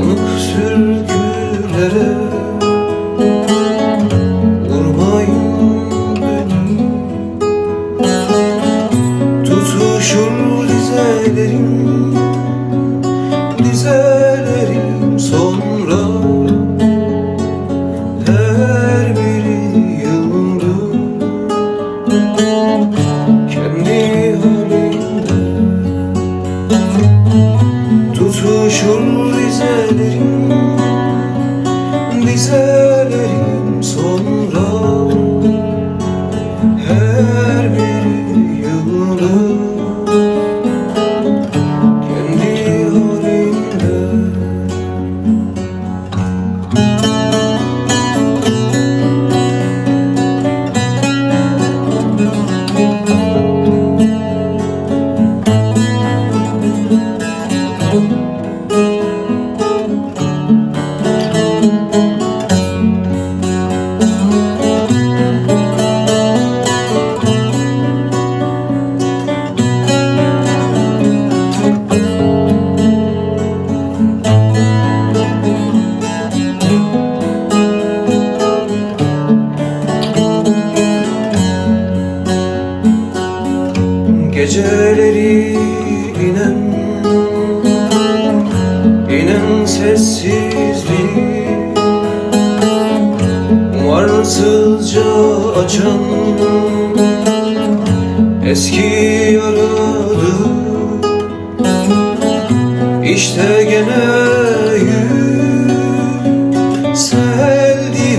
Yanık sürgülere vurmayın beni. Tutuşur dizelerim Dizelerim sonra her biri yıldı kendi halinde tutuşur dizelerim dizelerim Geceleri inen inen sessizlik Umarsızca açan eski yaralı İşte gene yükseldi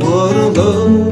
duvarlar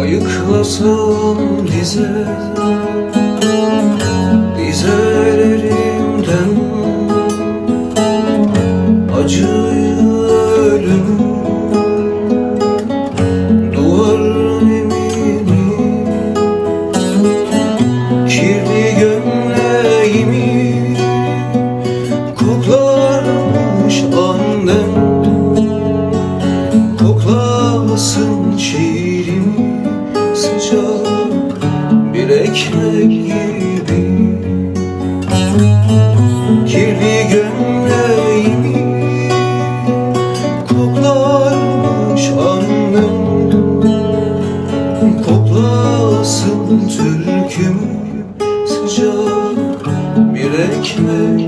Ayıklasam dize gerekmez